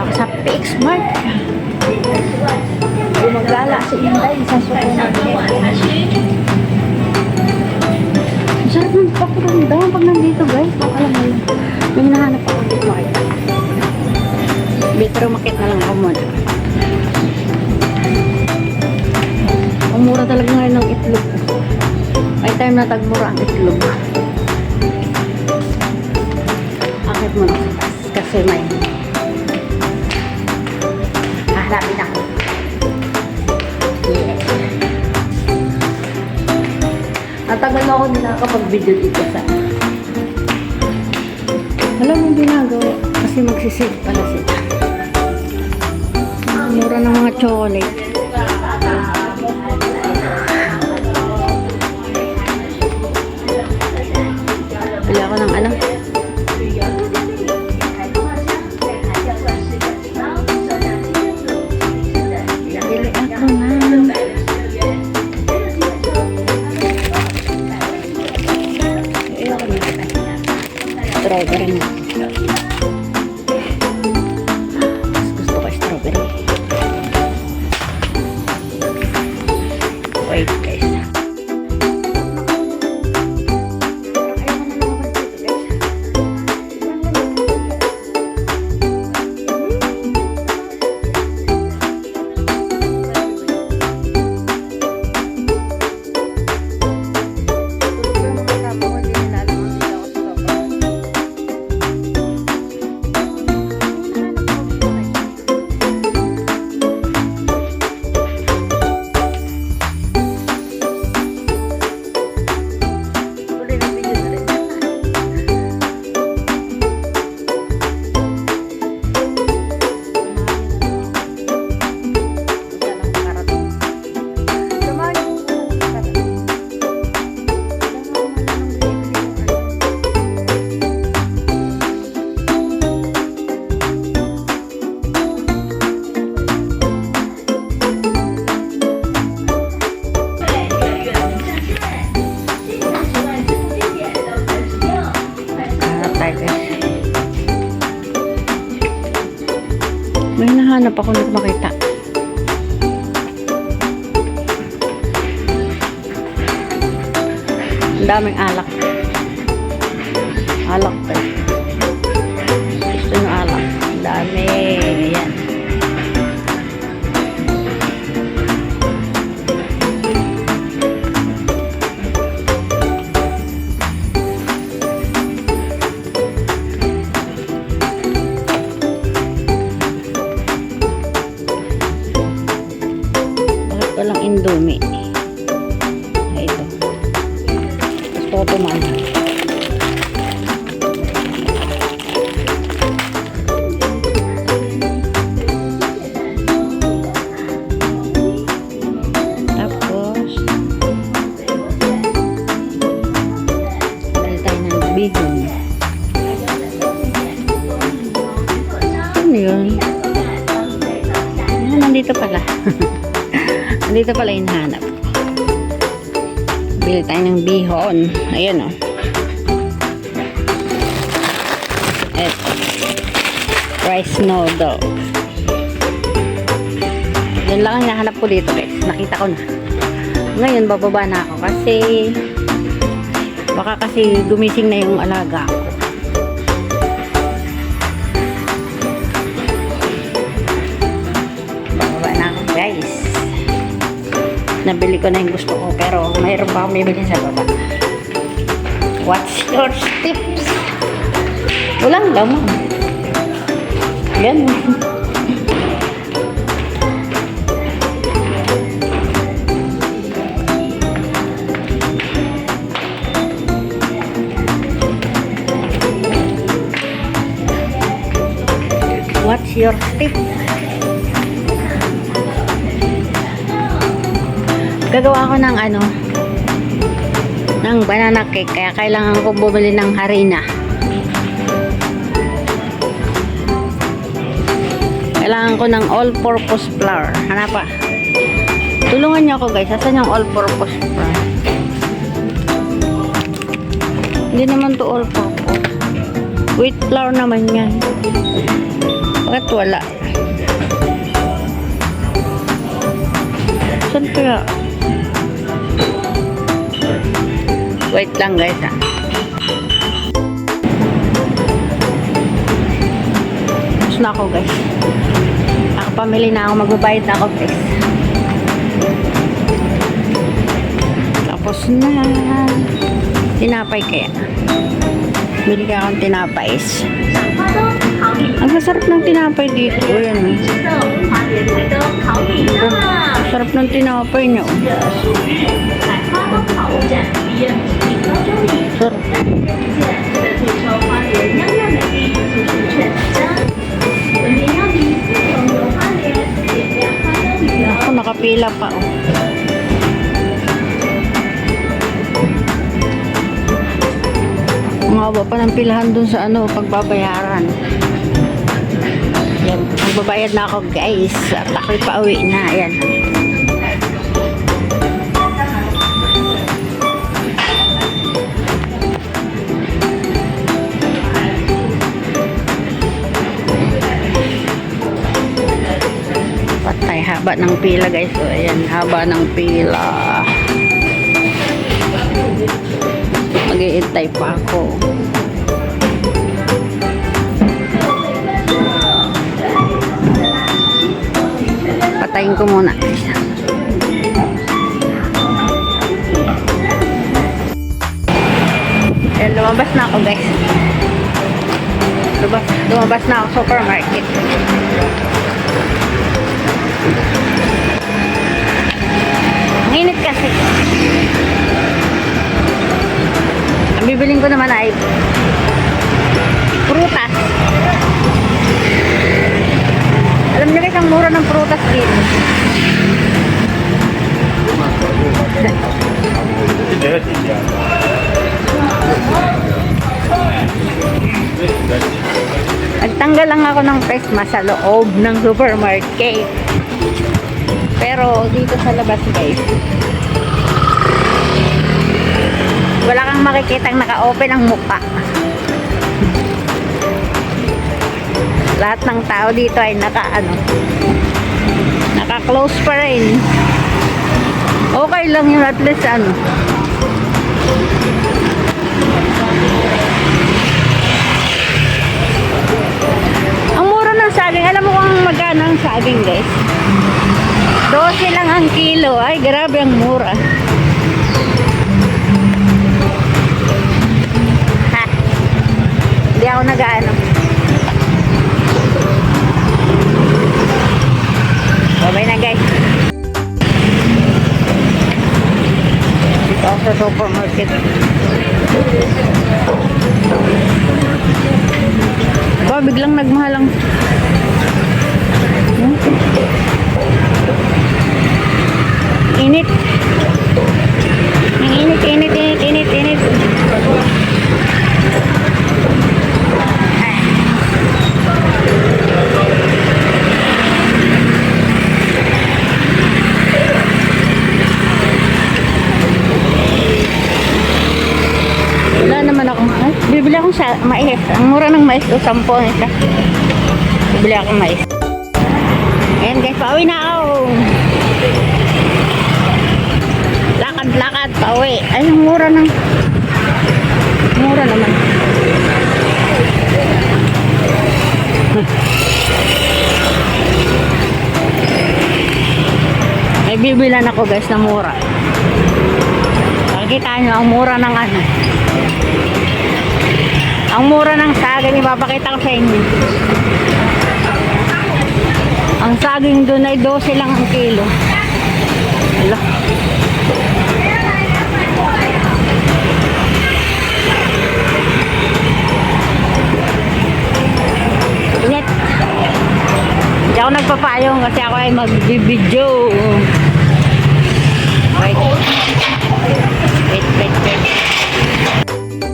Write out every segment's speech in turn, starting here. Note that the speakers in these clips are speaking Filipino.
ako sa Pix Mart. Gumagala si Inday sa supermarket. Sarap ng pakiramdam pag nandito guys. Baka alam mo yun. May hinahanap ako dito makita. Better makit na lang ako muna. Ang mura talaga ngayon ng itlog. May time na tagmura ang itlog. Akit mo na kasi may hahanapin ako. Yeah. Natagal na ako din nakakapag-video dito sa alam mo ginagawa kasi magsisave pala sila. Ang Mura ng mga chocolate. May nahanap ako na makita. Ang daming. Alak Nandito pala yung hanap. Bili tayo ng bihon. Ayan o. Oh. Eto. Rice noodle. Yan lang ang hinahanap ko dito guys. Nakita ko na. Ngayon bababa na ako kasi baka kasi gumising na yung alaga ko. Nabili ko na yung gusto ko pero mayroon pa akong bibili sa baba. What's your tips? Walang laman yan what's your tip gagawa ko ng ano ng banana cake kaya kailangan ko bumili ng harina kailangan ko ng all purpose flour hanap pa tulungan niyo ako guys asan yung all purpose flour Hindi naman to all purpose. Wheat flour naman yan. Bakit wala? Saan kaya? Wait lang guys ah. Tapos na ako guys. Nakapamili na ako. Magbabayad na ako guys. Tapos na. Tinapay kaya. Bili ka akong tinapay. Ang sasarap ng tinapay dito. Ayan. oh. Sarap ng tinapay niya. Sarap. Ako, nakapila pa. Oh. Haba pa ng pilahan dun sa ano, pagbabayaran. Yan, magbabayad na ako guys. At ako'y pauwi na. Ayan. Haba ng pila guys. So, ayan, haba ng pila. Mag-iintay pa ako. Patayin ko muna. Ayan, lumabas na ako guys. Lumabas, lumabas na ako supermarket. Ang init kasi. Ang bibiling ko naman ay prutas. Alam niyo guys, ang mura ng prutas dito. Nagtanggal lang ako ng Christmas sa loob ng supermarket. Pero dito sa labas guys, wala kang makikitang naka-open ang mukha. Lahat ng tao dito ay naka ano, naka-close pa rin. Okay lang yung at least ano. Ang mura ng saging. Alam mo kung magkano ang saging guys? 12 lang ang kilo. Ay, grabe ang mura. Ha. Hindi ako nag-ano. Babay na guys. Dito ako sa supermarket. Ba, biglang nagmahal ang... Hmm? Init. Ang init, init, init, init, init. Bibili akong sa mais. Ang mura ng mais o 10 ang isa. Bibili akong mais. Ayan guys, pauwi na ako. Pauwi. Ay, ang mura ng... Mura naman. May bibilan ako guys na mura. Nakikita nyo, ang mura ng ano. Ang mura ng saging, ipapakita ko sa inyo. Ang saging doon ay 12 lang ang kilo. Hala. Hindi ako nagpapayong kasi ako ay magbibidyo. Wait. Wait, wait, wait.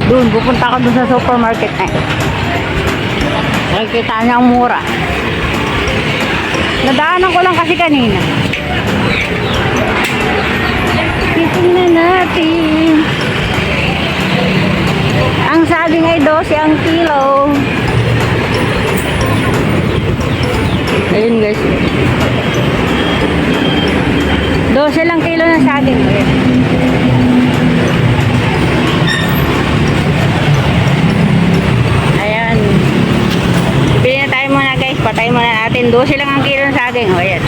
Doon, pupunta ako doon sa supermarket na yun. Nakikita niya ang mura. Nadaanan ko lang kasi kanina. Titingnan natin. saging ay 12 ang kilo. Ayun guys. 12 lang kilo ng saging. Ayun. Ayan. Bili na tayo muna guys. Patay muna natin. 12 lang ang kilo ng saging. O, ayan.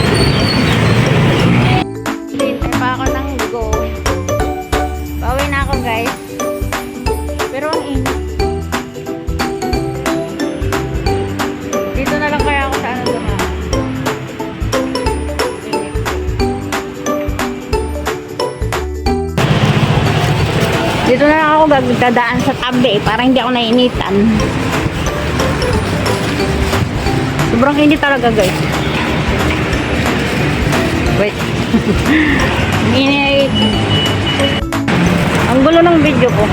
Gagdadaan sa tabi para hindi ako nainitan. Sobrang init talaga guys. Wait. Init. Ang gulo ng video ko.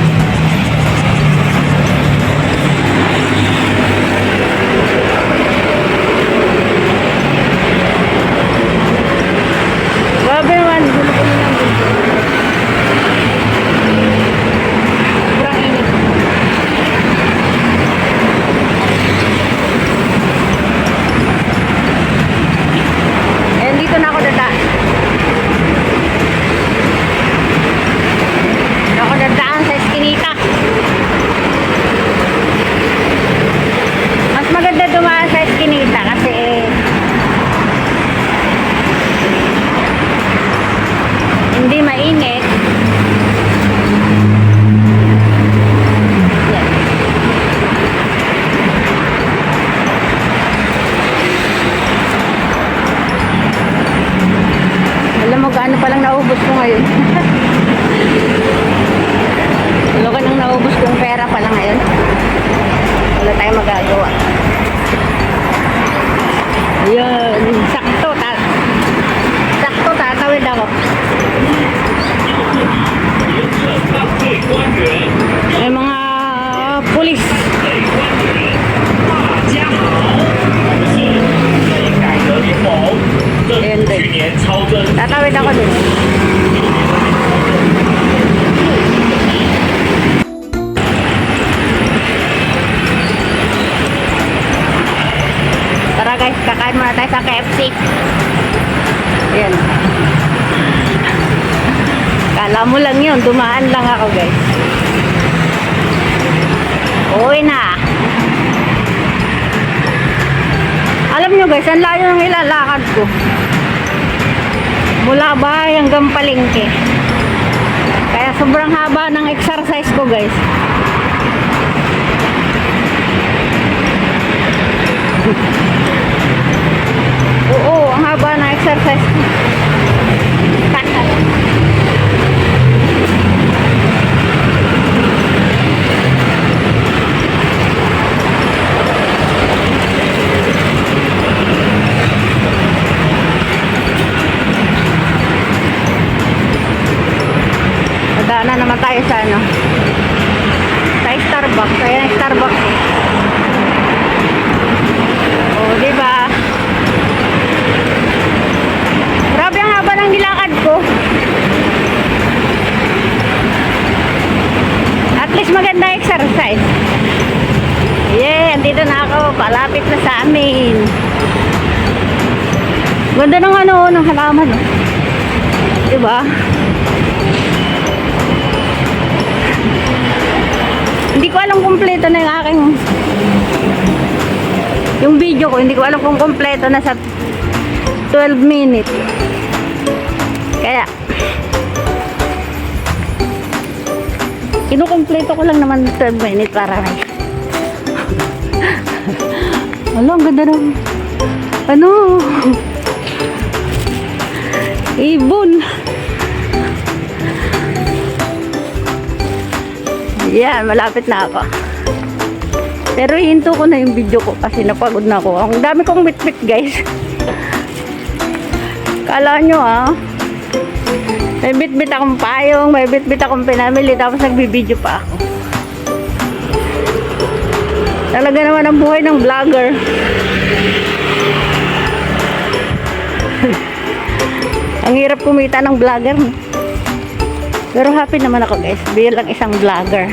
Grabe naman, gulo-gulo ng video. Sobrang init. Eh, dito na ako dadaan. Dito ako dadaan sa eskinita. Mas maganda dumaan sa eskinita kasi hindi mainit. Yan. Alam mo gaano palang naubos ko ngayon. Wala ka nang naubos kong pera pala ngayon wala tayong magagawa. Yun, sakto. Ta sakto tatawid ako. May mga pulis. Ayan din. Tatawid ako din. Guys, kakain muna tayo sa KFC. Ayan. Kala mo lang yun, dumaan lang ako guys. Uwi na. Alam nyo guys, ang layo ng ilalakad ko. Mula bahay hanggang palengke. Kaya sobrang haba ng exercise ko guys. Oo, ang haba ng exercise ko. Nadaan na naman tayo sa ano. Sa Starbucks. Ayan Starbucks. Oh, di least maganda exercise. Yeah, andito na ako. Palapit na sa amin. Ganda ng ano, ng halaman. Oh. Di ba? Hindi ko alam kumpleto na yung aking yung video ko, hindi ko alam kung kumpleto na sa 12 minutes. Kinukumpleto ko lang naman 12 minutes para may Wala, ang ganda ng ano ibon Yan, malapit na ako. Pero hinto ko na yung video ko kasi napagod na ako. Ang dami kong bitbit guys. Kala nyo ah. May bitbit akong payong, may bitbit akong pinamili, tapos nagbibideo pa ako. Talaga naman ang buhay ng vlogger. ang hirap kumita ng vlogger. Pero happy naman ako guys, bilang isang vlogger.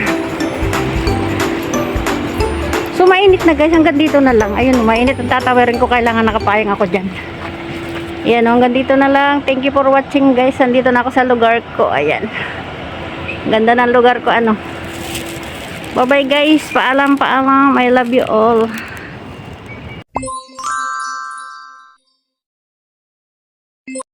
mainit na guys, hanggang dito na lang. Ayun, mainit ang tatawirin ko. Kailangan nakapayang ako dyan. Ayan, hanggang dito na lang. Thank you for watching guys. Andito na ako sa lugar ko. Ayan. Ganda ng lugar ko, ano. Bye-bye guys. Paalam, paalam. I love you all.